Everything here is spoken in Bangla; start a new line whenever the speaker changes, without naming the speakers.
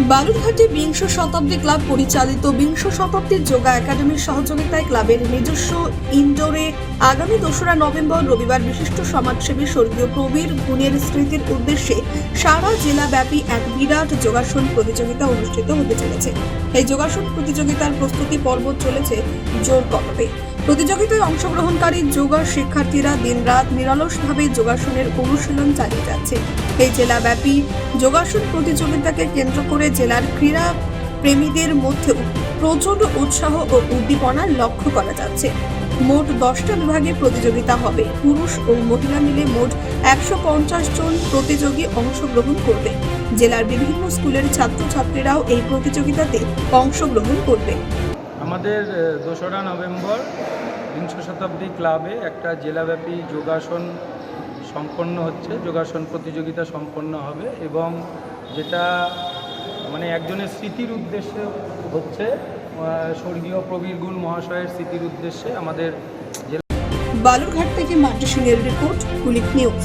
বালুরঘাটে বিংশ শতাব্দী ক্লাব পরিচালিত বিংশ শতাব্দীর যোগা একাডেমির সহযোগিতায় ক্লাবের নিজস্ব ইনডোরে আগামী দোসরা নভেম্বর রবিবার বিশিষ্ট সমাজসেবী স্বর্গীয় প্রবীর গুণের স্মৃতির উদ্দেশ্যে সারা জেলাব্যাপী এক বিরাট যোগাসন প্রতিযোগিতা অনুষ্ঠিত হতে চলেছে। এই যোগাসন প্রতিযোগিতার প্রস্তুতি পর্ব চলেছে জোর কদমে প্রতিযোগিতায় অংশগ্রহণকারী যোগা শিক্ষার্থীরা দিনরাত নিরলসভাবে যোগাসনের অনুশীলন চালিয়ে যাচ্ছে। এই জেলাব্যাপী যোগাসন প্রতিযোগিতাকে কেন্দ্র করে জেলার ক্রীড়া প্রেমীদের মধ্যেও প্রচণ্ড উৎসাহ ও উদ্দীপনার লক্ষ্য করা যাচ্ছে। মোট দশটা বিভাগে প্রতিযোগিতা হবে। পুরুষ ও মহিলা মিলে মোট একশো পঞ্চাশ জন প্রতিযোগী অংশগ্রহণ করবে। জেলার বিভিন্ন স্কুলের ছাত্রছাত্রীরাও এই প্রতিযোগিতাতে অংশগ্রহণ করবে।
আমাদের দোসরা নভেম্বর বিংশ শতাব্দী ক্লাবে একটা জেলাব্যাপী যোগাসন সম্পন্ন হচ্ছে, যোগাসন প্রতিযোগিতা সম্পন্ন হবে এবং যেটা মানে একজনের স্মৃতির উদ্দেশ্যে হচ্ছে স্বর্গীয় প্রবীর গুণ মহাশয়ের স্মৃতির উদ্দেশ্যে আমাদের
বালুরঘাট থেকে সিংয়ের রিপোর্ট কুলিক নিউজ।